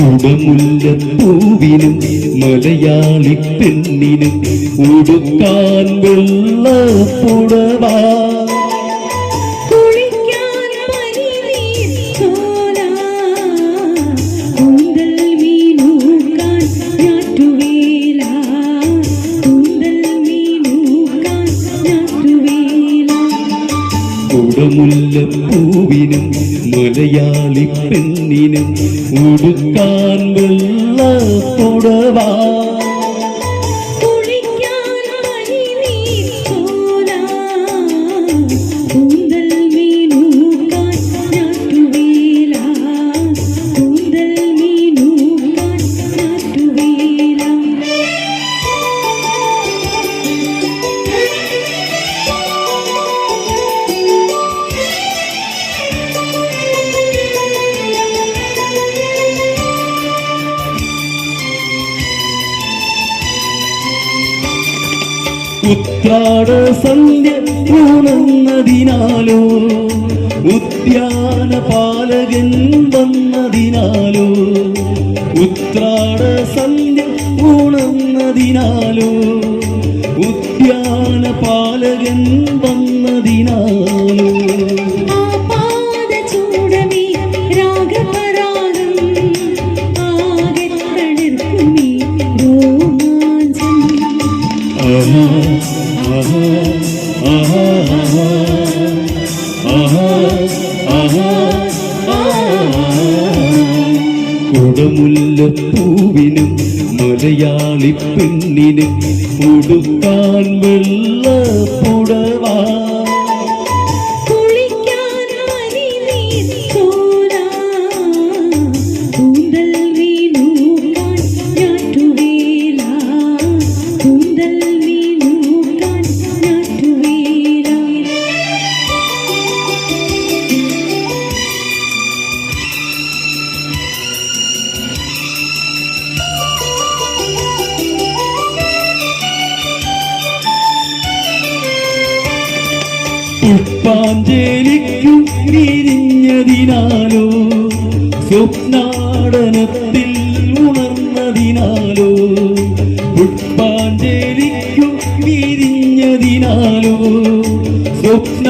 കുടമുല്ലപ്പൂവിനും മലയാളി പെണ്ണിനും ഉടുക്കാൻ വെള്ള പുടവാ. മലയാളി പെണ്ണിനും ഉടുക്കാൻ വെള്ള പുടവാ. ഉത്രാട സന്ധ്യ പൂണന്നതിനാലോ ഉദ്യാന പാലകൻ വന്നതിനാലോ ഉത്രാട സന്ധ്യ പൂണന്നതിനാലോ ഉദ്യാന പാലകൻ വന്നതിനാലോ ആപാദചൂടമേ കുടമുല്ലപ്പൂവിനും മലയാളി പെണ്ണിനും ഉടുക്കാൻ വെള്ള പുടവാ. പുഷ്പാഞ്ജലിക്കു വിരിഞ്ഞതിനാലോ? സ്വപ്നാടനത്തിൽ ഉണർന്നതിനാലോ? പുഷ്പാഞ്ജലിക്കു വിരിഞ്ഞതിനാലോ? സ്വപ്നാടനത്തിൽ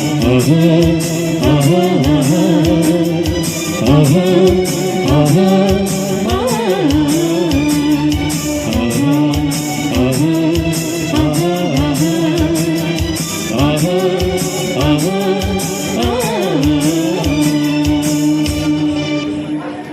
Mm-hmm.